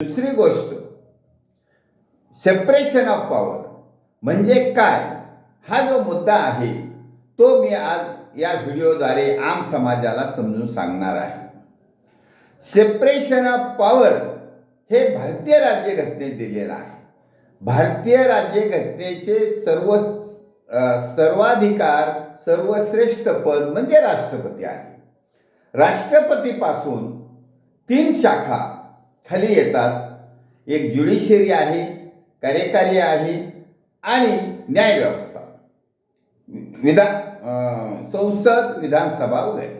दुसरी गोष्ट separation of power म्हणजे काय? हा जो मुद्दा आहे तो मी आज या व्हिडिओद्वारे आम समाजाला समजून सांगणार आहे. सेपरेशन ऑफ पॉवर हे भारतीय राज्यघटनेत दिलेलं आहे. भारतीय राज्यघटनेचे सर्व सर्वाधिकार सर्वश्रेष्ठ पद म्हणजे राष्ट्रपती आहे. राष्ट्रपतीपासून तीन शाखा खाली येतात. एक ज्युडिशियरी आहे कार्यकारी आहे आणि न्यायव्यवस्था विधान संसद विधानसभा वगैरे.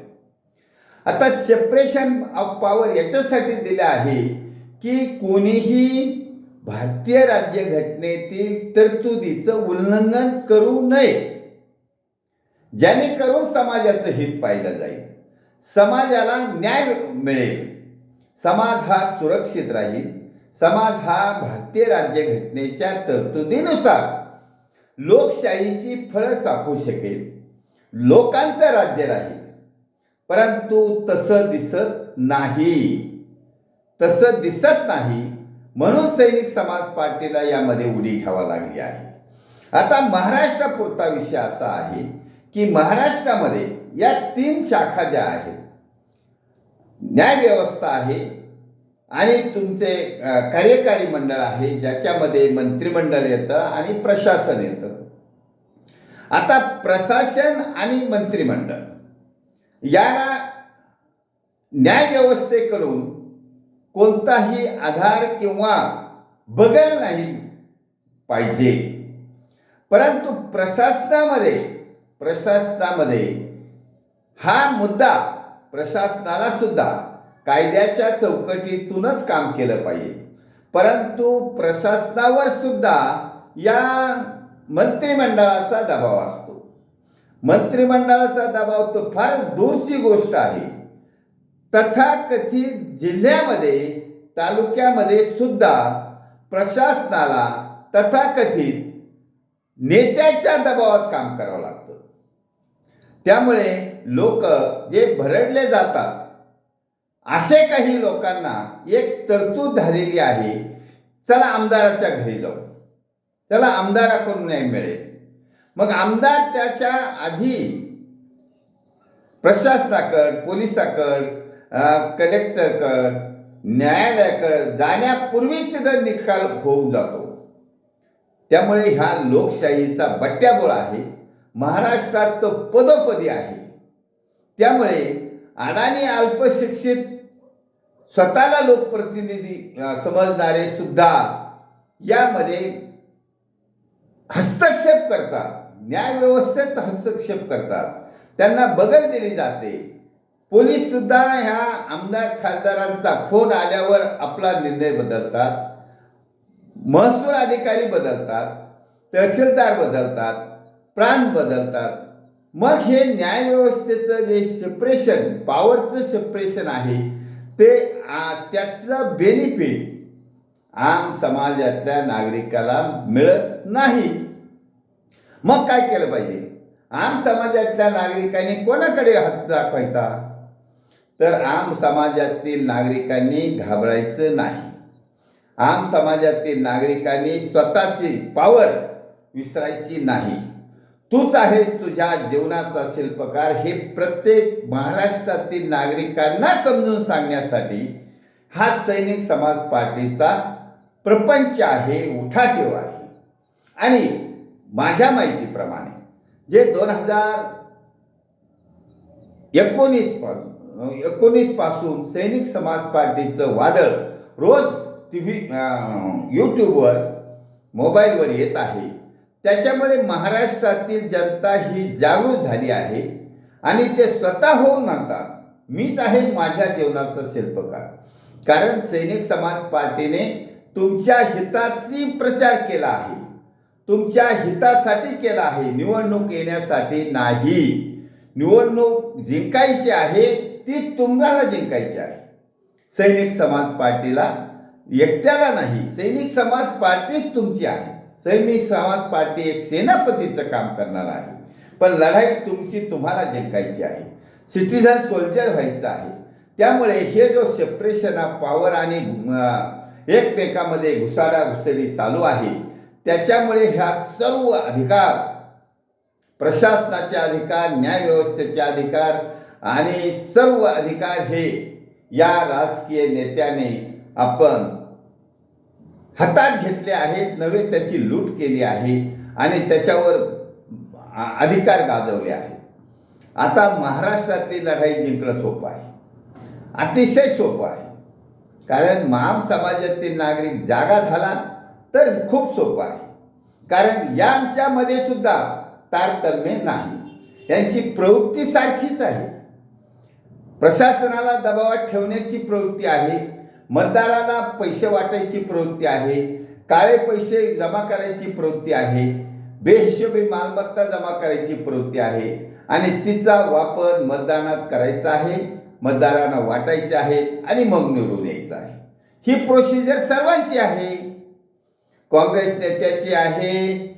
आता सेपरेशन ऑफ पॉवर याच्यासाठी दिलं आहे की कोणीही भारतीय राज्यघटनेतील तरतुदीचं उल्लंघन करू नये. जेणेकरून समाजाचं हित पाहिलं जाईल. समाजाला न्याय मिळेल. समाज हा सुरक्षित राहील. समाज हा भारतीय राज्यघटनेच्या तरतुदीनुसार लोकशाहीची फळं चाखू शकेल. लोकांचं राज्य राहील. परंतु तसं दिसत नाही. तसं दिसत नाही म्हणून सैनिक समाज पार्टीला यामध्ये उडी घ्यावा लागली आहे. आता महाराष्ट्रापुरता विषय असा आहे की महाराष्ट्रामध्ये या तीन शाखा ज्या आहेत न्यायव्यवस्था आहे आणि तुमचे कार्यकारी मंडळ आहे ज्याच्यामध्ये मंत्रिमंडळ येतं आणि प्रशासन येतं. आता प्रशासन आणि मंत्रिमंडळ याला न्यायव्यवस्थेकडून कोणताही आधार किंवा बगल नाही पाहिजे. परंतु प्रशासनामध्ये प्रशासनामध्ये हा मुद्दा प्रशासनाला सुद्धा कायद्याच्या चौकटीतूनच काम केलं पाहिजे. परंतु प्रशासनावर सुद्धा या मंत्रिमंडळाचा दबाव असतो. मंत्रिमंडळाचा दबाव तो फार दूरची गोष्ट आहे. तथाकथित जिल्ह्यामध्ये तालुक्यामध्ये सुद्धा प्रशासनाला तथाकथित नेत्याच्या दबावात काम करावं लागतं. त्यामुळे लोक जे भरडले जातात असे काही लोकांना एक तरतूद झालेली आहे चला आमदाराच्या घरी जाऊ. त्याला आमदाराकडून न्याय मिळेल. मग आमदार त्याच्या आधी प्रशासनाकड पोलिसाकड कलेक्टरकड न्यायालयाकड जाण्यापूर्वी तिथं निकाल होऊन जातो. त्यामुळे ह्या लोकशाहीचा बट्ट्याबोळ आहे. महाराष्ट्रात तो पदोपदी आहे. त्यामुळे अडाणी अल्पशिक्षित स्वतःला लोकप्रतिनिधी समजणारे सुद्धा यामध्ये हस्तक्षेप करतात. न्यायव्यवस्थेत हस्तक्षेप करतात. त्यांना बगल दिली जाते. पोलीस सुद्धा ह्या आमदार खासदारांचा फोन आल्यावर आपला निर्णय बदलतात. महसूल अधिकारी बदलतात. तहसीलदार बदलतात. प्राण बदलतात. मग हे न्यायव्यवस्थेचं जे सेपरेशन पॉवरचं सेपरेशन आहे ते त्याचं बेनिफिट आम समाजातल्या नागरिकाला मिळत नाही. मग काय केलं पाहिजे? आम समाजातल्या नागरिकांनी कोणाकडे हात दाखवायचा? तर आम समाजातील नागरिकांनी घाबरायचं नाही. आम समाजातील नागरिकांनी स्वतःची पावर विसरायची नाही. तूच आहेस तुझ्या जीवनाचा शिल्पकार. हे प्रत्येक महाराष्ट्रातील नागरिकांना समजून सांगण्यासाठी हा सैनिक समाज पार्टीचा प्रपंच आहे उठाठेव आहे. आणि माझ्या माहितीप्रमाणे जे दोन हजार एकोणीसपासून एकोणीसपासून सैनिक समाज पार्टीचं वादळ रोज टी व्ही यूट्यूबवर मोबाईलवर येत आहे. त्याच्यामुळे महाराष्ट्रातील जनता ही जागृत झाली आहे. आणि ते स्वतः होऊन म्हणतात मीच आहे माझ्या जीवनाचा शिल्पकार. कारण सैनिक समाज पार्टीने तुमच्या हिताची प्रचार केला आहे. तुमच्या हितासाठी केला आहे. निवडणूक येण्यासाठी नाही. निवडणूक जिंकायची आहे ती तुम्हाला जिंकायची आहे. सैनिक समाज पार्टीला एकट्याला नाही. सैनिक समाज पार्टीच तुमची आहे. सैनिक समाज पार्टी एक सेनापतीचं काम करणार आहे. पण लढाई तुमची तुम्हाला जिंकायची आहे. सिटीझन सोल्जर व्हायचं आहे. त्यामुळे हे जो सेपरेशन ऑफ पॉवर आणि एकमेकामध्ये घुसाडा घुसडी चालू आहे त्याच्यामुळे ह्या सर्व अधिकार प्रशासनाचे अधिकार न्यायव्यवस्थेचे अधिकार आणि सर्व अधिकार हे या राजकीय नेत्याने आपण हातात घेतले आहेत नव्हे त्याची लूट केली आहे आणि त्याच्यावर अधिकार गाजवले आहेत. आता महाराष्ट्रातली लढाई जिंकणं सोपं आहे. अतिशय सोपं आहे. कारण महाम समाजातील नागरिक जागा झाला तर खूप सोपं आहे. कारण यांच्यामध्ये सुद्धा तारतम्य नाही. यांची प्रवृत्ती सारखीच आहे. प्रशासनाला दबावात ठेवण्याची प्रवृत्ती आहे. मतदाराला पैसे वाटायची प्रवृत्ती आहे काळे पैसे जमा करायची प्रवृत्ती आहे बेहिशोबी मालमत्ता जमा करायची प्रवृत्ती आहे आणि तिचा वापर मतदानात करायचा आहे मतदारांना वाटायचे आहे आणि मग निवडून यायचं आहे. ही प्रोसिजर सर्वांची आहे. काँग्रेस नेत्याची आहे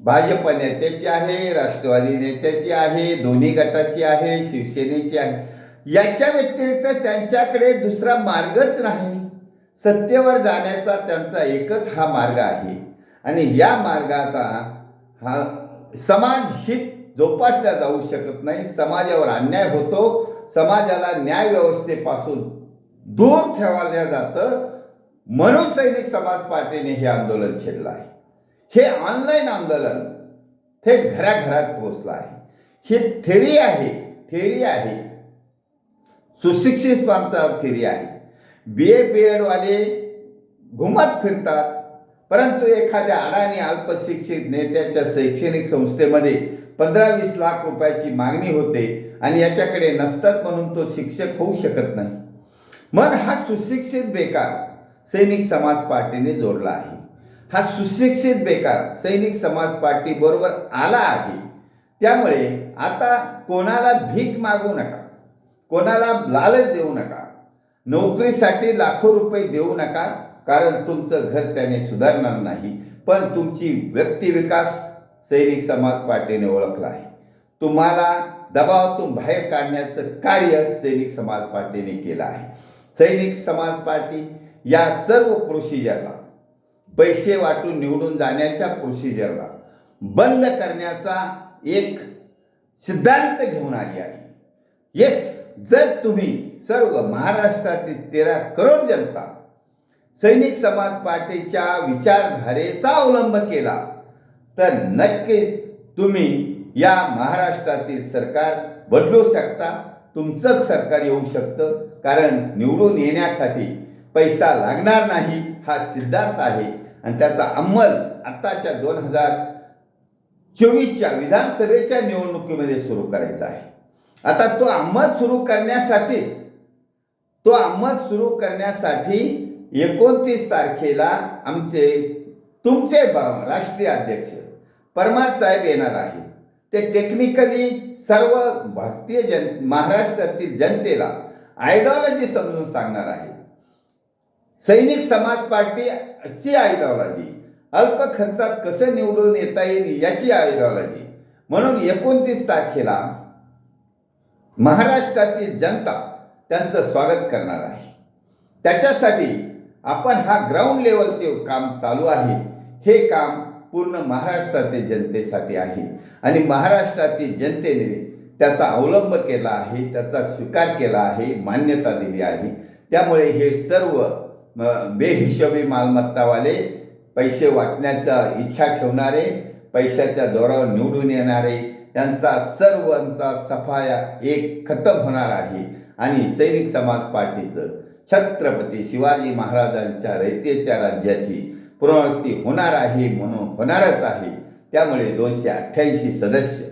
भाजप नेत्याची आहे राष्ट्रवादी नेत्याची आहे दोन्ही गटाची आहे शिवसेनेची आहे. याच्या व्यतिरिक्त त्यांच्याकडे दुसरा मार्गच नाही. सत्तेवर जाण्याचा त्यांचा एकच हा मार्ग आहे. आणि या मार्गाचा हा समाज हित जोपासला जाऊ शकत नाही. समाजावर अन्याय होतो. समाजाला न्याय व्यवस्थेपासून दूर ठेवल्या जातं. म्हणून सैनिक समाज पार्टीने हे आंदोलन छेडलं आहे. हे ऑनलाईन आंदोलन थेट घराघरात पोहोचलं आहे. ही थेरी आहे. थेरी आहे. सुशिक्षित माणसाला थेरी आहे. बी ए बी एडवाले घुमत फिरतात. परंतु एखाद्या अडाणी अल्पशिक्षित नेत्याच्या शैक्षणिक संस्थेमध्ये पंधरा वीस लाख रुपयाची मागणी होते आणि याच्याकडे नसतात म्हणून तो शिक्षक होऊ शकत नाही. मग हा सुशिक्षित बेकार सैनिक समाज पार्टीने जोडला आहे. हा सुशिक्षित बेकार सैनिक समाज पार्टी बरोबर आला आहे. त्यामुळे आता कोणाला भीक मागू नका. कोणाला लालच देऊ नका. नोकरीसाठी लाखो रुपये देऊ नका कारण तुमचं घर त्याने सुधारणार नाही. पण तुमची व्यक्तिविकास सैनिक समाज पार्टीने ओळखला आहे. तुम्हाला दबावातून बाहेर काढण्याचं कार्य सैनिक समाज पार्टीने केलं आहे. सैनिक समाज पार्टी या सर्व प्रोसिजरला पैसे वाटून निवडून जाण्याच्या प्रोसिजरला बंद करण्याचा एक सिद्धांत घेऊन आली आहे. येस जर तुम्ही सर्व महाराष्ट्रातील तेरा करोड जनता सैनिक समाज पार्टीच्या विचारधारेचा अवलंब केला तर नक्कीच तुम्ही या महाराष्ट्रातील सरकार बदलू शकता तुमचं सरकार येऊ शकतं कारण निवडून येण्यासाठी पैसा लागणार नाही हा सिद्धांत आहे. आणि त्याचा अंमल आत्ताच्या दोन हजार चोवीसच्या विधानसभेच्या निवडणुकीमध्ये सुरू करायचा आहे. आता तो अंमल सुरू करण्यासाठीच तो अंमल सुरू करण्यासाठी एकोणतीस तारखेला आमचे तुमचे राष्ट्रीय अध्यक्ष परमार साहेब येणार आहेत. ते टेक्निकली सर्व भारतीय जन महाराष्ट्रातील जनतेला आयडिओलॉजी समजून सांगणार आहे सैनिक समाज पार्टीची आयडिओलॉजी अल्प खर्चात कसं निवडून येता येईल याची आयडिओलॉजी म्हणून एकोणतीस तारखेला महाराष्ट्रातील जनता त्यांचं स्वागत करणार आहे. त्याच्यासाठी आपण हा ग्राउंड लेवलचे काम चालू आहे. हे काम पूर्ण महाराष्ट्रातील जनतेसाठी आहे. आणि महाराष्ट्रातील जनतेने त्याचा अवलंब केला आहे त्याचा स्वीकार केला आहे मान्यता दिली आहे. त्यामुळे हे सर्व बेहिशोबी मालमत्तावाले पैसे वाटण्याचा इच्छा ठेवणारे पैशाच्या जोरावर निवडून येणारे यांचा सर्वांचा सफाया एक खतम होणार आहे. आणि सैनिक समाज पार्टीचं छत्रपती शिवाजी महाराजांच्या रयतेच्या राज्याची पुनरावृत्ती होणार आहे म्हणून होणारच आहे. त्यामुळे दोनशे अठ्ठ्याऐंशी सदस्य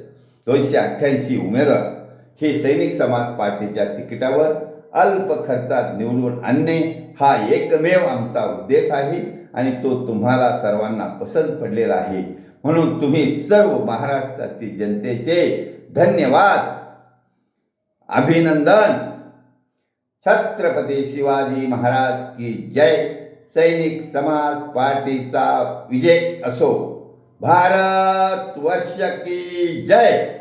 दोनशे अठ्ठ्याऐंशी उमेदवार हे सैनिक समाज पार्टीच्या तिकिटावर अल्प खर्चात निवडून आणणे हा एकमेव आमचा उद्देश आहे. आणि तो तुम्हाला सर्वांना पसंत पडलेला आहे. म्हणून तुम्ही सर्व महाराष्ट्रातील जनतेचे धन्यवाद. अभिनंदन. छत्रपती शिवाजी महाराज की जय. सैनिक समाज पार्टीचा विजय असो. भारत वर्ष की जय.